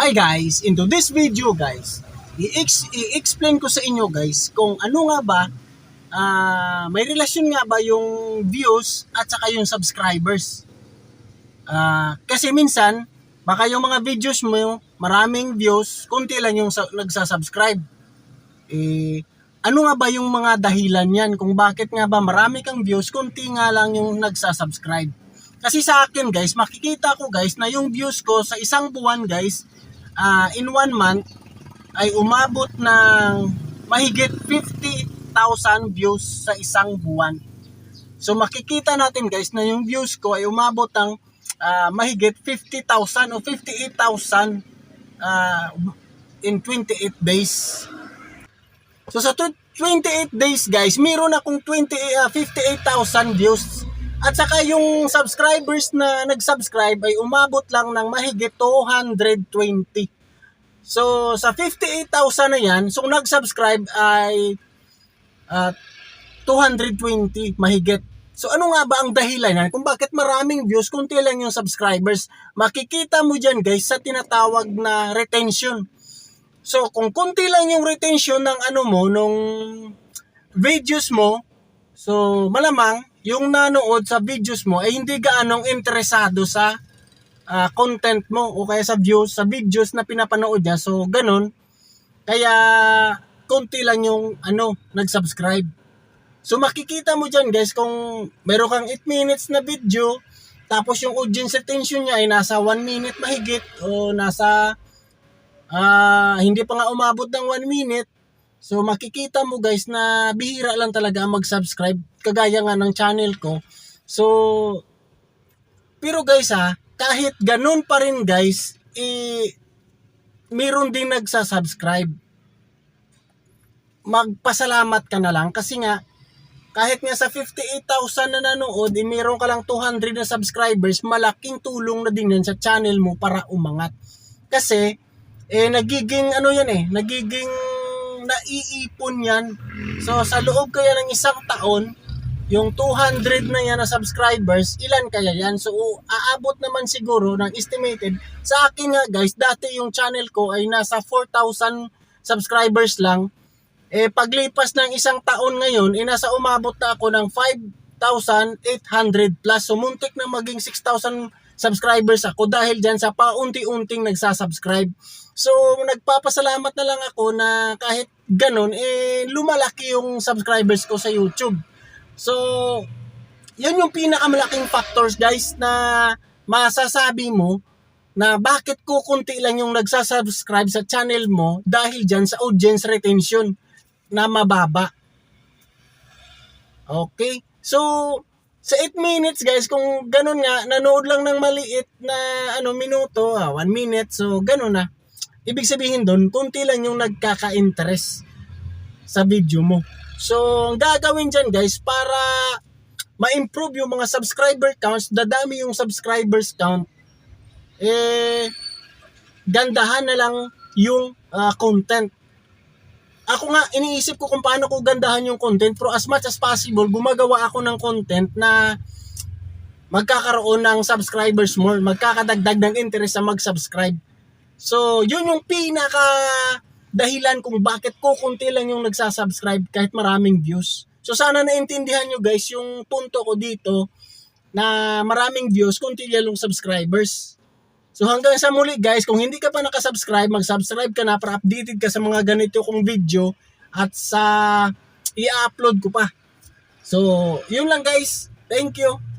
Hi guys, into this video guys, i-ex- i-explain ko sa inyo guys kung ano nga ba, ah, may relasyon nga ba yung views at saka yung subscribers. Ah, kasi minsan, baka yung mga videos mo, maraming views, konti lang yung sa- nagsasubscribe. Eh, ano nga ba yung mga dahilan yan kung bakit nga ba marami kang views, konti nga lang yung nagsasubscribe. Kasi sa akin guys, makikita ko guys na yung views ko sa isang buwan guys, ah, in one month, ay umabot ng mahigit 50,000 views sa isang buwan. So makikita natin guys na yung views ko ay umabot ng ah, mahigit 50,000 o 58,000 ah, in 28 days. So sa tw- 28 days guys, meron akong 20, ah, 58,000 views. At saka yung subscribers na nag-subscribe ay umabot lang ng mahigit 220. So sa 58,000 na yan, so nag-subscribe ay ah, 220 mahigit. So ano nga ba ang dahilan yan? Kung bakit maraming views, kunti lang yung subscribers. Makikita mo dyan guys sa tinatawag na retention. So, kung kunti lang yung retention ng ano mo, nung videos mo, so malamang yung nanood sa videos mo ay hindi gaanong interesado sa ah, content mo o kaya sa views, sa videos na pinapanood niya. So, ganun. Kaya, kunti lang yung ano, nag-subscribe. So, makikita mo dyan guys, kung meron kang 8 minutes na video, tapos yung audience retention niya ay nasa 1 minute mahigit o nasa ah hindi pa nga umabot ng 1 minute. So makikita mo guys na bihira lang talaga ang mag-subscribe kagaya nga ng channel ko. So pero guys ha, kahit ganun pa rin guys, eh, meron din nagsasubscribe. Magpasalamat ka na lang kasi nga kahit nga sa 58,000 na nanood, eh, meron ka lang 200 na subscribers, malaking tulong na din yan sa channel mo para umangat. Kasi, eh, nagiging, ano yan eh, nagiging naiipon yan. So, sa loob kaya ng isang taon, yung 200 na yan na subscribers, ilan kaya yan? So, aabot naman siguro ng estimated. Sa akin nga guys, dati yung channel ko ay nasa 4,000 subscribers lang. Eh, paglipas ng isang taon ngayon, eh, nasa umabot na ako ng 5,800 plus. So, muntik na maging 6,000 subscribers ako dahil dyan sa paunti-unting nagsasubscribe. So, nagpapasalamat na lang ako na kahit ganun, eh, lumalaki yung subscribers ko sa YouTube. So, yan yung pinakamalaking factors guys na masasabi mo na bakit kukunti lang yung nagsasubscribe sa channel mo dahil dyan sa audience retention na mababa. Okay? So, sa 8 minutes guys, kung ganun nga, nanood lang ng maliit na ano minuto, 1 minute, so ganun na. Ibig sabihin doon, kunti lang yung nagkaka-interest sa video mo. So, ang gagawin dyan guys, para ma-improve yung mga subscriber counts, dadami yung subscribers count, eh, gandahan na lang yung ah, content. Ako nga, iniisip ko kung paano ko gandahan yung content, pero as much as possible, gumagawa ako ng content na magkakaroon ng subscribers more, magkakadagdag ng interest sa mag-subscribe. So, yun yung pinaka dahilan kung bakit kukunti lang yung nagsasubscribe kahit maraming views. So, sana naintindihan nyo guys yung punto ko dito na maraming views, kunti lang yung subscribers. So hanggang sa muli guys, kung hindi ka pa nakasubscribe, mag-subscribe ka na para updated ka sa mga ganito kong video at sa i-upload ko pa. So, yun lang guys. Thank you.